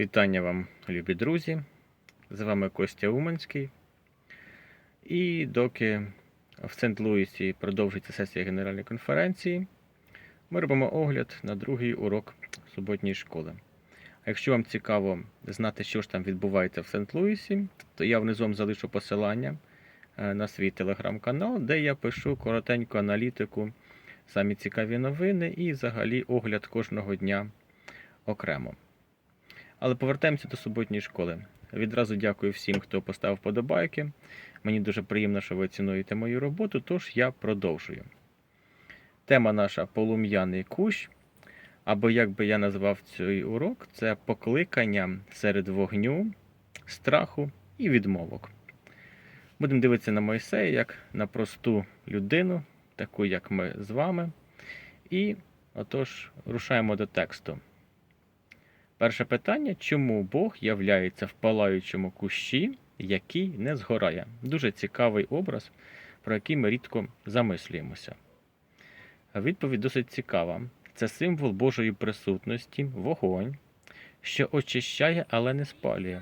Вітання вам, любі друзі! З вами Костя Уманський. І доки в Сент-Луісі продовжується сесія Генеральної конференції, ми робимо огляд на другий урок суботньої школи. А якщо вам цікаво знати, що ж там відбувається в Сент-Луісі, то я внизу залишу посилання е, на свій телеграм-канал, де я пишу коротеньку аналітику, самі цікаві новини і взагалі огляд кожного дня окремо. Але повертаємося до суботньої школи. Відразу дякую всім, хто поставив подобайки. Мені дуже приємно, що ви цінуєте мою роботу, тож я продовжую. Тема наша полум'яний кущ. Або як би я назвав цей урок, це покликання серед вогню, страху і відмовок. Будемо дивитися на Мойсея як на просту людину, таку як ми з вами. І отож, рушаємо до тексту. Перше питання: чому Бог являється в палаючому кущі, який не згорає? Дуже цікавий образ, про який ми рідко замислюємося. Відповідь досить цікава. Це символ Божої присутності, вогонь, що очищає, але не спалює.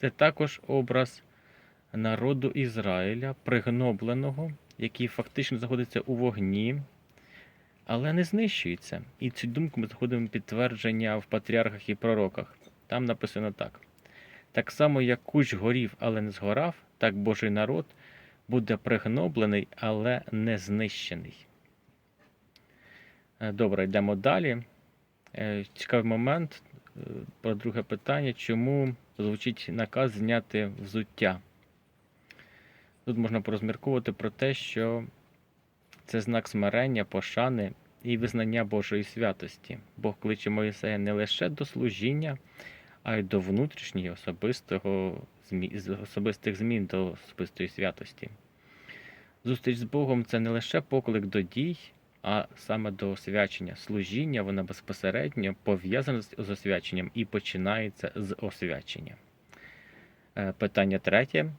Це також образ народу Ізраїля, пригнобленого, який фактично знаходиться у вогні, але не знищується. І цю думку ми знаходимо підтвердження в патріархах і пророках. Там написано так: так само, як кущ горів, але не згорав, так Божий народ буде пригноблений, але не знищений. Е, Добре, йдемо далі. Е, Цікавий момент е, про друге питання, чому звучить наказ зняти взуття. Тут можна порозмірковувати про те, що це знак смирення, пошани і визнання Божої святості. Бог кличе Моїсея не лише до служіння, а й до внутрішнього особистого особистих змін до особистої святості. Зустріч з Богом це не лише поклик до дій, а саме до освячення. Служіння воно безпосередньо пов'язане з з освяченням і починається з освячення. Е, Питання третє.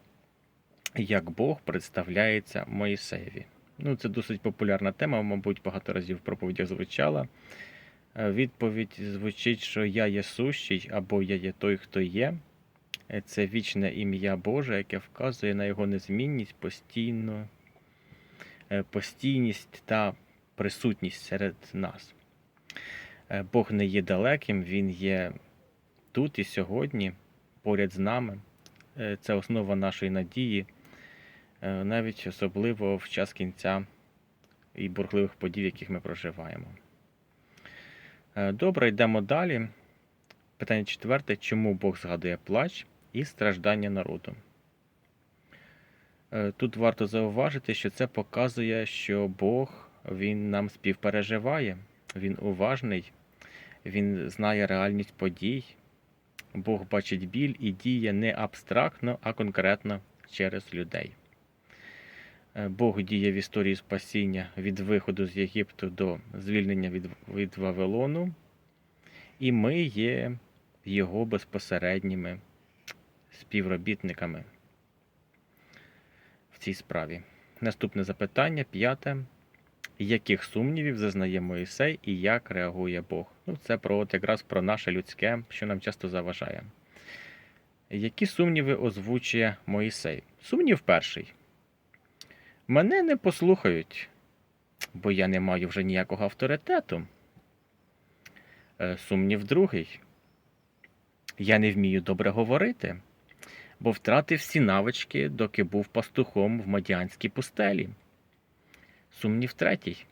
Як Бог представляється Моїсеєві? Ну, це досить популярна тема, мабуть, багато разів в проповідях звучала. Е, Відповідь звучить, що я є сущий або я є той, хто є. Е, Це вічне ім'я Боже, яке вказує на його незмінність, постійну, е, постійність та присутність серед нас. Бог не є далеким, Він є тут і сьогодні, поряд з нами. Це основа нашої надії, навіть особливо в час кінця і бурхливих подій, яких ми проживаємо. Е, Добре, йдемо далі. Питання четверте: чому Бог згадує плач і страждання народу? Е, Тут варто зауважити, що це показує, що Бог він нам співпереживає, він уважний, він знає реальність подій. Бог бачить біль і діє не абстрактно, а конкретно через людей. Е, Бог діє в історії спасіння від виходу з Єгипту до звільнення від, від Вавилону, і ми є його безпосередніми співробітниками в цій справі. Наступне запитання, п'яте. Яких сумнівів зазнає Моїсей і як реагує Бог? Ну, це про от якраз про наше людське, що нам часто заважає. Які сумніви озвучує Моїсей? Сумнів перший. Мене не послухають, бо я не маю вже ніякого авторитету. Е, Сумнів другий. Я не вмію добре говорити, бо втратив всі навички, доки був пастухом в Мадіанській пустелі. Сумнів третій.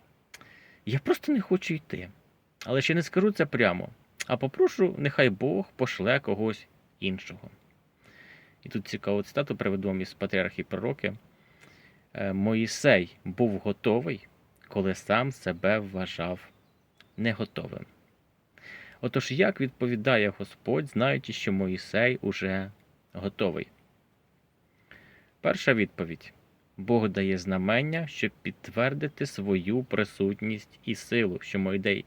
Я просто не хочу йти. Але ще не скажу це прямо, а попрошу, нехай Бог пошле когось іншого. І тут цікаву цитату приведу вам із патріархи пророки. Е, Моїсей був готовий, коли сам себе вважав неготовим. Отож, як відповідає Господь, знаючи, що Моїсей уже готовий? Перша відповідь. Бог дає знамення, щоб підтвердити свою присутність і силу, що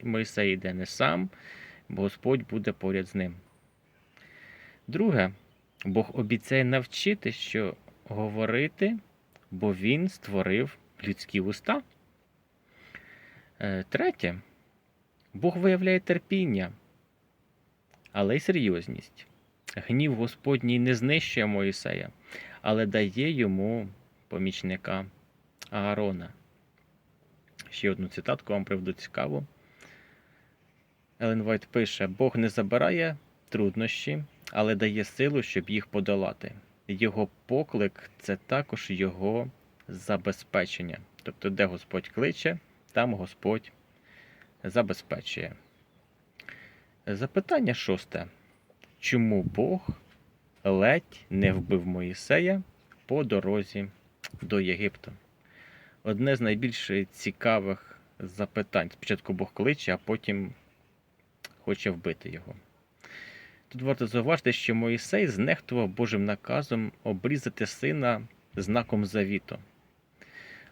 Мойсей йде не сам, бо Господь буде поряд з ним. Друге, Бог обіцяє навчити, що говорити, бо Він створив людські уста. Е, Третє, Бог виявляє терпіння, але й серйозність. Гнів Господній не знищує Моїсея, але дає йому помічника Аарона. Ще одну цитатку вам приведу цікаву. Елен Вайт пише: Бог не забирає труднощі, але дає силу, щоб їх подолати. Його поклик це також його забезпечення. Тобто, де Господь кличе, там Господь забезпечує. Запитання шосте. Чому Бог ледь не вбив Моїсея по дорозі до Єгипту? Одне з найбільш цікавих запитань. Спочатку Бог кличе, а потім хоче вбити його. Тут варто зауважити, що Моїсей знехтував Божим наказом обрізати сина знаком завіту.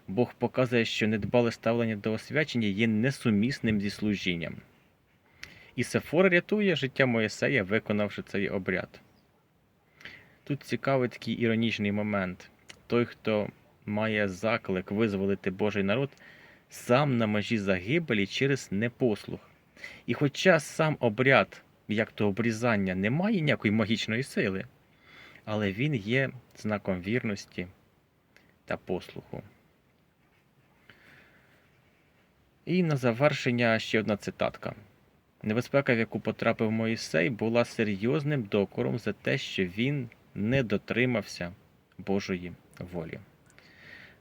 Бог показує, що недбале ставлення до освячення є несумісним зі служінням. І Сефор рятує життя Моїсея, виконавши цей обряд. Тут цікавий такий іронічний момент. Той, хто має заклик визволити Божий народ, сам на межі загибелі через непослух. І хоча сам обряд, як то обрізання, не має ніякої магічної сили, але він є знаком вірності та послуху. І на завершення ще одна цитатка. Небезпека, в яку потрапив Моїсей, була серйозним докором за те, що він не дотримався Божої волі.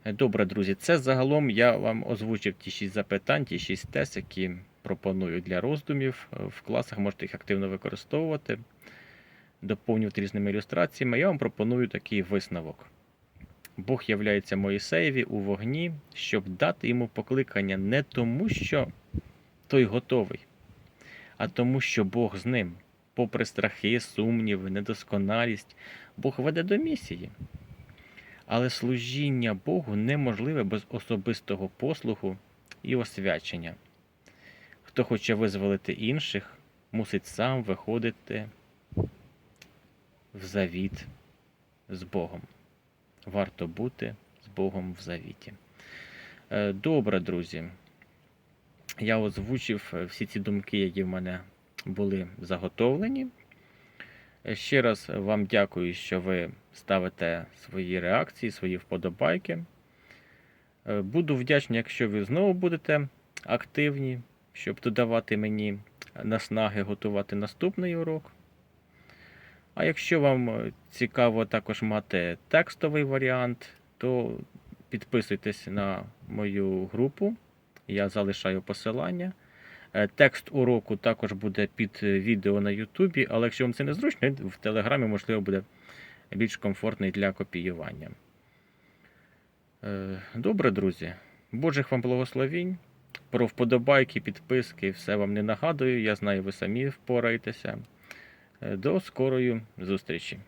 Добре, друзі, це загалом я вам озвучив ті шість запитань, ті шість тез, які пропоную для роздумів. В класах можете їх активно використовувати, доповнювати різними ілюстраціями. Я вам пропоную такий висновок. Бог являється Моїсеєві у вогні, щоб дати йому покликання не тому, що той готовий, а тому, що Бог з ним, попри страхи, сумніви, недосконалість, Бог веде до місії. Але служіння Богу неможливе без особистого послуху і освячення. Хто хоче визволити інших, мусить сам виходити в завіт з Богом. Варто бути з Богом в завіті. Е, Добре, друзі. Я озвучив всі ці думки, які в мене були заготовлені. Е, Ще раз вам дякую, що ви ставите свої реакції, свої вподобайки. Е, Буду вдячний, якщо ви знову будете активні, щоб додавати мені наснаги готувати наступний урок. А якщо вам е, цікаво також мати текстовий варіант, то підписуйтесь на мою групу. Я залишаю посилання. Е, Текст уроку також буде під е, відео на Ютубі, але якщо вам це не зручно, в Телеграмі, можливо, буде більш комфортний для копіювання. Добре, друзі. Божих вам благословінь. Про вподобайки, підписки, все вам не нагадую. Я знаю, ви самі впораєтеся. Е, До скорої зустрічі!